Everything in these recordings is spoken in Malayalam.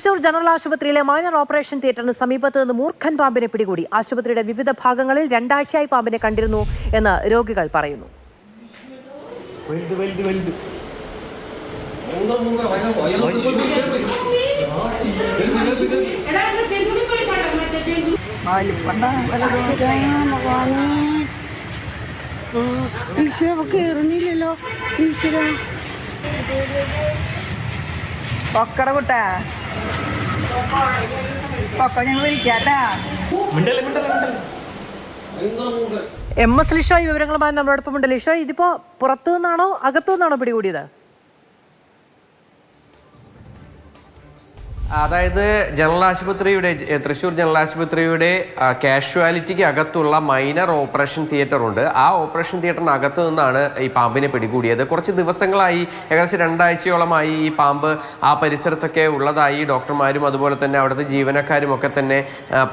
തൃശൂർ ജനറൽ ആശുപത്രിയിലെ മൈനർ ഓപ്പറേഷൻ തിയേറ്ററിന് സമീപത്ത് നിന്ന് മൂർഖൻ പാമ്പിനെ പിടികൂടി. ആശുപത്രിയുടെ വിവിധ ഭാഗങ്ങളിൽ രണ്ടാഴ്ചയായി പാമ്പിനെ കണ്ടിരുന്നു എന്ന് രോഗികൾ പറയുന്നു. ഈശ്വര കേറണില്ലല്ലോ ഈശ്വര. പൊക്കട കുട്ടാ ഞങ്ങൾ വിളിക്കാട്ടാ എം എസ് ലിഷോ ഈ വിവരങ്ങളുമായി നമ്മളോടൊപ്പം ഉണ്ട്. ലിഷോ ഇതിപ്പോ പുറത്തു നിന്നാണോ അകത്തു നിന്നാണോ പിടികൂടിയത്? അതായത് ജനറൽ ആശുപത്രിയുടെ തൃശ്ശൂർ ജനറൽ ആശുപത്രിയുടെ കാഷ്വാലിറ്റിക്ക് അകത്തുള്ള മൈനർ ഓപ്പറേഷൻ തിയേറ്റർ ഉണ്ട്. ആ ഓപ്പറേഷൻ തിയേറ്ററിന് അകത്ത് നിന്നാണ് ഈ പാമ്പിനെ പിടികൂടിയത്. കുറച്ച് ദിവസങ്ങളായി ഏകദേശം രണ്ടാഴ്ചയോളമായി ഈ പാമ്പ് ആ പരിസരത്തൊക്കെ ഉള്ളതായി ഡോക്ടർമാരും അതുപോലെ തന്നെ അവിടുത്തെ ജീവനക്കാരും ഒക്കെ തന്നെ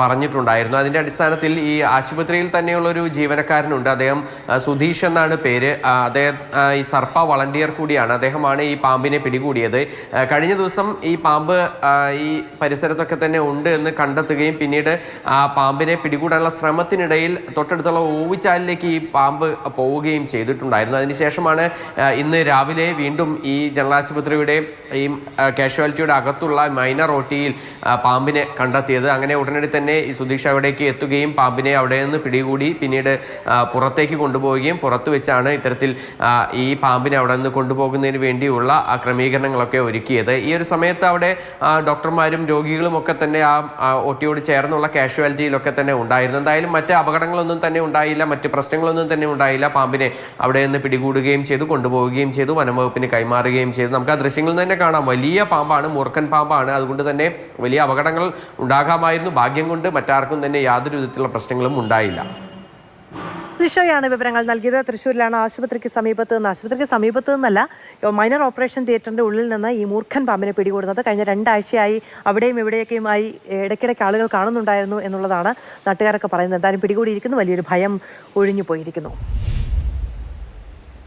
പറഞ്ഞിട്ടുണ്ടായിരുന്നു. അതിന്റെ അടിസ്ഥാനത്തിൽ ഈ ആശുപത്രിയിൽ തന്നെയുള്ള ഒരു ജീവനക്കാരനുണ്ട്. അദ്ദേഹം സുധീഷ് എന്നാണ് പേര്. അദ്ദേഹം ഈ സർപ്പ വളണ്ടിയർ കൂടിയാണ്. അദ്ദേഹമാണ് ഈ പാമ്പിനെ പിടികൂടിയത്. കഴിഞ്ഞ ദിവസം ഈ പാമ്പ് ഈ പരിസരത്തൊക്കെ തന്നെ ഉണ്ട് എന്ന് കണ്ടെത്തുകയും പിന്നീട് ആ പാമ്പിനെ പിടികൂടാനുള്ള ശ്രമത്തിനിടയിൽ തൊട്ടടുത്തുള്ള ഓവിച്ചാലിലേക്ക് ഈ പാമ്പ് പോവുകയും ചെയ്തിട്ടുണ്ടായിരുന്നു. അതിനുശേഷമാണ് ഇന്ന് രാവിലെ വീണ്ടും ഈ ജനറൽ ആശുപത്രിയുടെ ഈ കാഷ്വാലിറ്റിയുടെ അകത്തുള്ള മൈനർ ഓട്ടിയിൽ പാമ്പിനെ കണ്ടെത്തിയത്. അങ്ങനെ ഉടനടി തന്നെ ഈ സുധീഷ് അവിടേക്ക് എത്തുകയും പാമ്പിനെ അവിടെ നിന്ന് പിടികൂടി പിന്നീട് പുറത്തേക്ക് കൊണ്ടുപോവുകയും പുറത്തു വെച്ചാണ് ഇത്തരത്തിൽ ഈ പാമ്പിനെ അവിടെ നിന്ന് കൊണ്ടുപോകുന്നതിന് വേണ്ടിയുള്ള ക്രമീകരണങ്ങളൊക്കെ ഒരുക്കിയത്. ഈ ഒരു സമയത്ത് അവിടെ ആ, ഡോക്ടർമാരും രോഗികളും ഒക്കെ തന്നെ ആ ഒ ഒട്ടിയോട് ചേർന്നുള്ള കാഷ്വാലിറ്റിയിലൊക്കെ തന്നെ ഉണ്ടായിരുന്നു. എന്തായാലും മറ്റ് അപകടങ്ങളൊന്നും തന്നെ ഉണ്ടായില്ല മറ്റ് പ്രശ്നങ്ങളൊന്നും തന്നെ ഉണ്ടായില്ല. പാമ്പിനെ അവിടെ നിന്ന് പിടികൂടുകയും ചെയ്തു കൊണ്ടുപോവുകയും ചെയ്തു വനംവകുപ്പിന് കൈമാറുകയും ചെയ്തു. നമുക്ക് ആ ദൃശ്യങ്ങളിൽ തന്നെ കാണാം. വലിയ പാമ്പാണ് മൂർഖൻ പാമ്പാണ്. അതുകൊണ്ട് തന്നെ വലിയ അപകടങ്ങൾ ഉണ്ടാകാമായിരുന്നു. ഭാഗ്യം കൊണ്ട് മറ്റാർക്കും തന്നെ യാതൊരു വിധത്തിലുള്ള പ്രശ്നങ്ങളും ഉണ്ടായില്ല. ലിഷോയാണ് വിവരങ്ങൾ നൽകിയത്. തൃശ്ശൂരിലാണ് ആശുപത്രിക്ക് സമീപത്ത് നിന്ന് ആശുപത്രിക്ക് സമീപത്ത് നിന്നല്ല മൈനർ ഓപ്പറേഷൻ തിയേറ്ററിന്റെ ഉള്ളിൽ നിന്ന് ഈ മൂർഖൻ പാമ്പിനെ പിടികൂടുന്നത്. കഴിഞ്ഞ രണ്ടാഴ്ചയായി അവിടെയും ഇവിടെയൊക്കെയുമായി ഇടയ്ക്കിടയ്ക്ക് ആളുകൾ കാണുന്നുണ്ടായിരുന്നു എന്നുള്ളതാണ് നാട്ടുകാരൊക്കെ പറയുന്നത്. എന്തായാലും പിടികൂടിയിരിക്കുന്നു. വലിയൊരു ഭയം ഒഴിഞ്ഞു പോയിരിക്കുന്നു